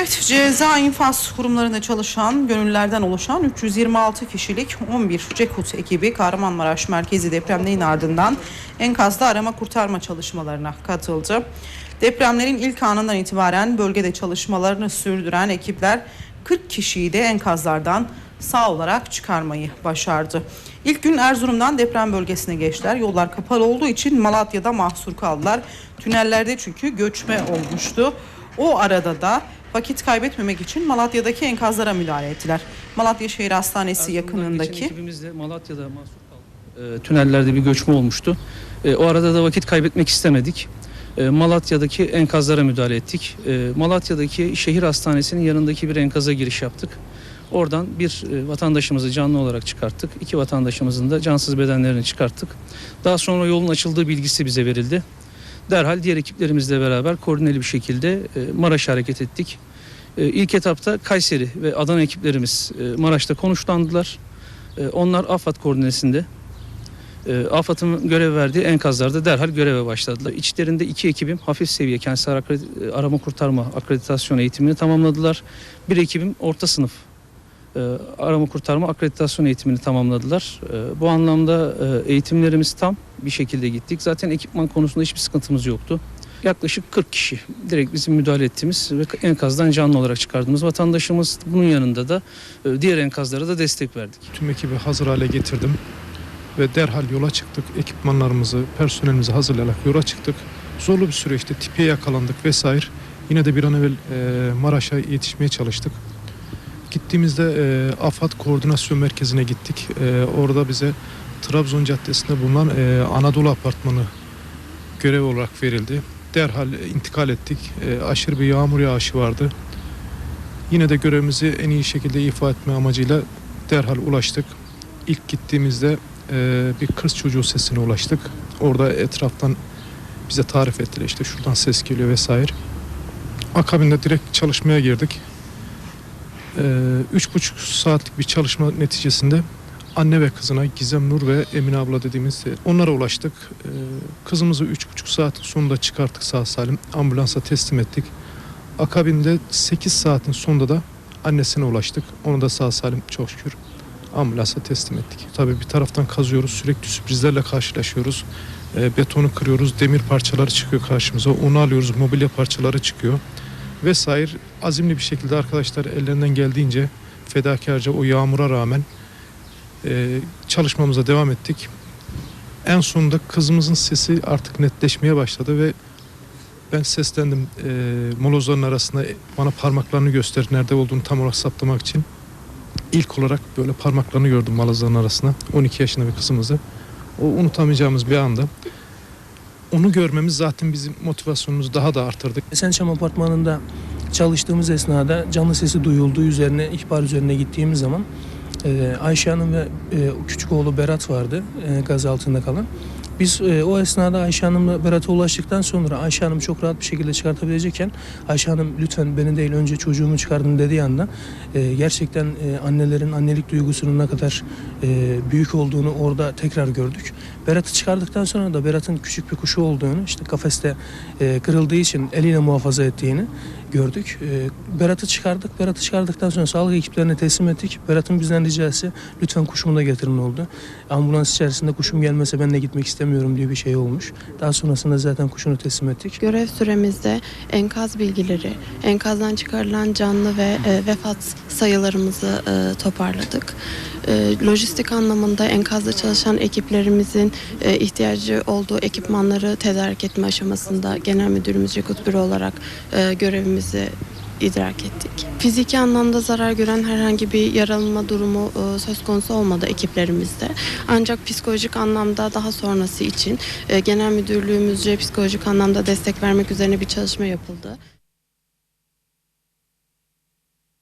Evet, ceza infaz kurumlarında çalışan, gönüllerden oluşan 326 kişilik 11 Cekut ekibi Kahramanmaraş merkezi depremlerin ardından enkazda arama kurtarma çalışmalarına katıldı. Depremlerin ilk anından itibaren bölgede çalışmalarını sürdüren ekipler 40 kişiyi de enkazlardan sağ olarak çıkarmayı başardı. İlk gün Erzurum'dan deprem bölgesine geçtiler. Yollar kapalı olduğu için Malatya'da mahsur kaldılar. Tünellerde çünkü göçme olmuştu. O arada da vakit kaybetmemek için Malatya'daki enkazlara müdahale ettiler. Malatya Şehir Hastanesi Erzurum'dan yakınındaki ekibimiz de Malatya'da mahsur kaldı. Ee, tünellerde bir göçme olmuştu. Ee, o arada da vakit kaybetmek istemedik. Ee, Malatya'daki enkazlara müdahale ettik. Ee, Malatya'daki şehir hastanesinin yanındaki bir enkaza giriş yaptık. Oradan bir e, vatandaşımızı canlı olarak çıkarttık. İki vatandaşımızın da cansız bedenlerini çıkarttık. Daha sonra yolun açıldığı bilgisi bize verildi. Derhal diğer ekiplerimizle beraber koordineli bir şekilde e, Maraş'a hareket ettik. E, İlk etapta Kayseri ve Adana ekiplerimiz e, Maraş'ta konuşlandılar. Onlar AFAD koordinesinde AFAD'ın görev verdiği enkazlarda derhal göreve başladılar. İçlerinde iki ekibim hafif seviye kentsel arama kurtarma akreditasyon eğitimini tamamladılar. Bir ekibim orta sınıf e, arama kurtarma akreditasyon eğitimini tamamladılar. E, Bu anlamda e, eğitimlerimiz tam bir şekilde gittik. Zaten ekipman konusunda hiçbir sıkıntımız yoktu. Yaklaşık 40 kişi direkt bizim müdahale ettiğimiz ve enkazdan canlı olarak çıkardığımız vatandaşımız. Bunun yanında da diğer enkazlara da destek verdik. Tüm ekibi hazır hale getirdim ve derhal yola çıktık. Ekipmanlarımızı, personelimizi hazırlayarak yola çıktık. Zorlu bir süreçte tipiye yakalandık vesaire. Yine de bir an evvel Maraş'a yetişmeye çalıştık. Gittiğimizde e, AFAD Koordinasyon Merkezi'ne gittik. E, orada bize Trabzon Caddesi'nde bulunan e, Anadolu Apartmanı görev olarak verildi. Derhal intikal ettik. E, aşırı bir yağmur yağışı vardı. Yine de görevimizi en iyi şekilde ifa etme amacıyla derhal ulaştık. İlk gittiğimizde e, bir kız çocuğu sesine ulaştık. Orada etraftan bize tarif ettiler işte şuradan ses geliyor vesaire. Akabinde direkt çalışmaya girdik. E, üç buçuk saatlik bir çalışma neticesinde anne ve kızına Gizem Nur ve Emine abla dediğimiz e, onlara ulaştık. E, kızımızı üç buçuk saat sonunda çıkarttık sağ salim ambulansa teslim ettik. Akabinde 8 saatin sonunda da annesine ulaştık. Onu da sağ salim çok şükür ambulansa teslim ettik. Tabii bir taraftan kazıyoruz, sürekli sürprizlerle karşılaşıyoruz. E, betonu kırıyoruz, demir parçaları çıkıyor karşımıza. Onu alıyoruz, mobilya parçaları çıkıyor. Vesaire azimli bir şekilde arkadaşlar ellerinden geldiğince fedakarca o yağmura rağmen e, çalışmamıza devam ettik. En sonunda kızımızın sesi artık netleşmeye başladı ve ben seslendim e, molozların arasında bana parmaklarını göster nerede olduğunu tam olarak saptamak için. İlk olarak böyle parmaklarını gördüm molozların arasına 12 yaşında bir kızımızı. O unutamayacağımız bir anda. Onu görmemiz zaten bizim motivasyonumuzu daha da arttırdı. Esençam Apartmanı'nda çalıştığımız esnada canlı sesi duyulduğu üzerine ihbar üzerine gittiğimiz zaman e, Ayşe Hanım ve e, küçük oğlu Berat vardı e, gaz altında kalan. Biz e, o esnada Ayşe Hanım'la Berat'a ulaştıktan sonra Ayşe Hanım çok rahat bir şekilde çıkartabilecekken Ayşe Hanım lütfen beni değil önce çocuğumu çıkardın dediği anda e, gerçekten e, annelerin annelik duygusunun ne kadar e, büyük olduğunu orada tekrar gördük. Berat'ı çıkardıktan sonra da Berat'ın küçük bir kuşu olduğunu işte kafeste e, kırıldığı için eliyle muhafaza ettiğini gördük. E, Berat'ı çıkardık. Berat'ı çıkardıktan sonra sağlık ekiplerine teslim ettik. Berat'ın bizden ricası lütfen kuşumu da getirin oldu. Ambulans içerisinde kuşum gelmese ben de gitmek istemiyorum diye bir şey olmuş. Daha sonrasında zaten kuşunu teslim ettik. Görev süremizde enkaz bilgileri, enkazdan çıkarılan canlı ve e, vefat sayılarımızı e, toparladık. E, lojistik anlamında enkazda çalışan ekiplerimizin e, ihtiyacı olduğu ekipmanları tedarik etme aşamasında Genel Müdürümüz Yakut Büro olarak e, görevimizi idrak ettik. Fiziki anlamda zarar gören herhangi bir yaralanma durumu e, söz konusu olmadı ekiplerimizde. Ancak psikolojik anlamda daha sonrası için e, genel müdürlüğümüzce psikolojik anlamda destek vermek üzerine bir çalışma yapıldı.